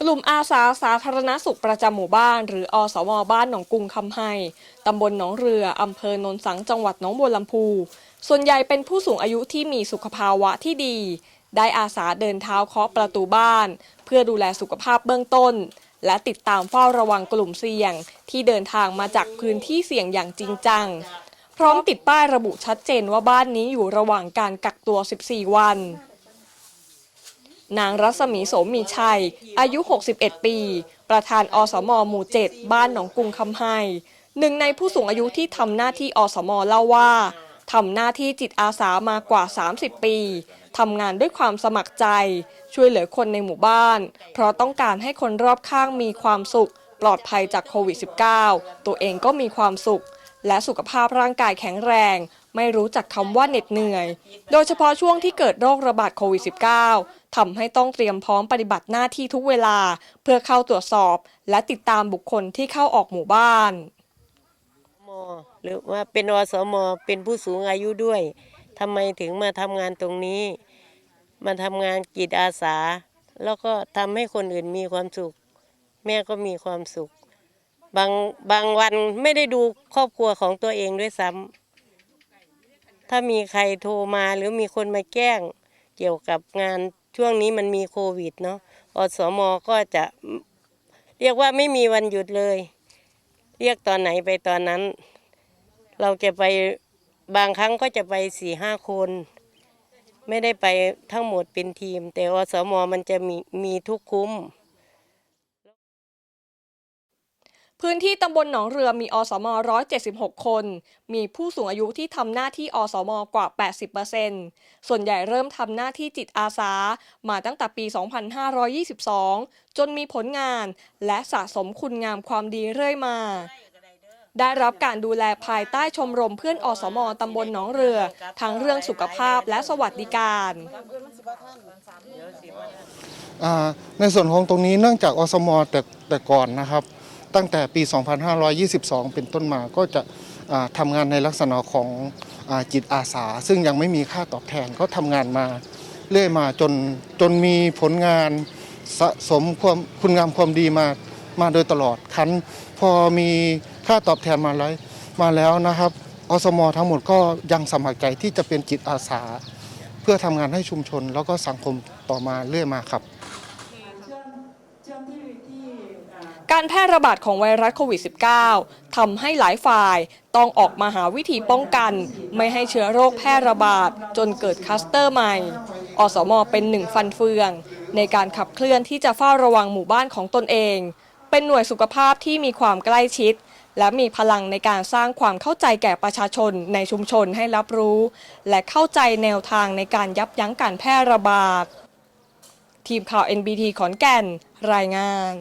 กลุ่มอาสาสาธารณสุขประจำหมู่บ้าน หรืออสมบ้านหนองกุงคำไฮตำบลหนองเรืออำเภอโนนสังจังหวัดหนองบัวลำพู ส่วนใหญ่เป็นผู้สูงอายุที่มีสุขภาวะที่ดี ได้อาสาเดินเท้าเคาะประตูบ้าน เพื่อดูแลสุขภาพเบื้องต้น และติดตามเฝ้าระวังกลุ่มเสี่ยง ที่เดินทางมาจากพื้นที่เสี่ยงอย่างจริงจัง พร้อมติดป้ายระบุชัดเจนว่าบ้านนี้อยู่ระหว่างการกักตัว 14 วัน นางรัศมีโสมมีชัย อายุ 61 ปี ประธานอสมหมู่ 7 บ้านหนองกรุงคำไฮหนึ่งในผู้สูงอายุที่ทำหน้าที่อสมเล่าว่าทำหน้าที่จิตอาสามากว่า 30 ปีทำงานด้วยความสมัครใจ ช่วยเหลือคนในหมู่บ้าน เพราะต้องการให้คนรอบข้างมีความสุข ปลอดภัยจากโควิด -19 ตัวเองก็มีความสุข และสุขภาพร่างกายแข็งแรง ไม่รู้จักคำว่าเหน็ดเหนื่อย โดยเฉพาะช่วงที่เกิดโรคระบาดโควิด -19 ทำให้ต้องเตรียมพร้อมปฏิบัติหน้าที่ทุกเวลา เพื่อเข้าตรวจสอบ และติดตามบุคคลที่เข้าออกหมู่บ้านมหรือว่าเป็นอสมเป็นผู้สูงอายุด้วยทำไมถึงมาทำงานตรงนี้ มาทำงานจิตอาสา แล้วก็ทำให้คนอื่นมีความสุข แม่ก็มีความสุข บางบางวันไม่ได้ดูครอบครัวของตัวเองด้วยซ้ำถ้ามีใครโทรมาหรือมีคนมาแกล้ง เกี่ยวกับงานช่วงนี้มันมีโควิดเนาะอสมก็จะเรียกว่าไม่มีวันหยุดเลย เรียกตอนไหนไปตอนนั้น เราจะไปบางครั้งก็จะไปสี่ห้าคน ไม่ได้ไปทั้งหมดเป็นทีม แต่อสมมันจะมีมีทุกคุ้ม พื้นที่ตำบลหนองเรือมีอสม 176 คน มีผู้สูงอายุที่ทำหน้าที่อสม กว่า 80%ส่วนใหญ่เริ่มทำหน้าที่จิตอาสา มาตั้งแต่ปี 2522 จนมีผลงาน และสะสมคุณงามความดีเรื่อยมา ได้รับการดูแลภายใต้ชมรมเพื่อนอสม ตำบลหนองเรือ ทั้งเรื่องสุขภาพและสวัสดิการในส่วนของตรงนี้เนื่องจากอสม แต่แต่ก่อนนะครับ ตั้งแต่ปี 2522 เป็นต้นมาก็จะทำงานในลักษณะของอจิตอาสา ซึ่งยังไม่มีค่าตอบแทนก็ทำงานมาเรื่อยมาจนจนมีผลงานสะสมความคุณงามความดีมามาโดยตลอดคันพอมีค่าตอบแทนมาแล้วมาแล้วนะครับอสมทั้งหมดก็ยังสมัครใจที่จะเป็นจิตอาสา เพื่อทำงานให้ชุมชนแล้วก็สังคมต่อมาเรื่อยมาครับ การแพร่ระบาดของไวรัสโควิด -19 ทำให้หลายฝ่ายต้องออกมาหาวิธีป้องกัน ไม่ให้เชื้อโรคแพร่ระบาด จนเกิดคลัสเตอร์ใหม่ อสมเป็นหนึ่งฟันเฟือง ในการขับเคลื่อนที่จะเฝ้าระวังหมู่บ้านของตนเอง เป็นหน่วยสุขภาพที่มีความใกล้ชิด และมีพลังในการสร้างความเข้าใจแก่ประชาชนในชุมชนให้รับรู้ และเข้าใจแนวทางในการยับยั้งการแพร่ระบาด ทีมข่าว NBT ขอนแก่น รายงาน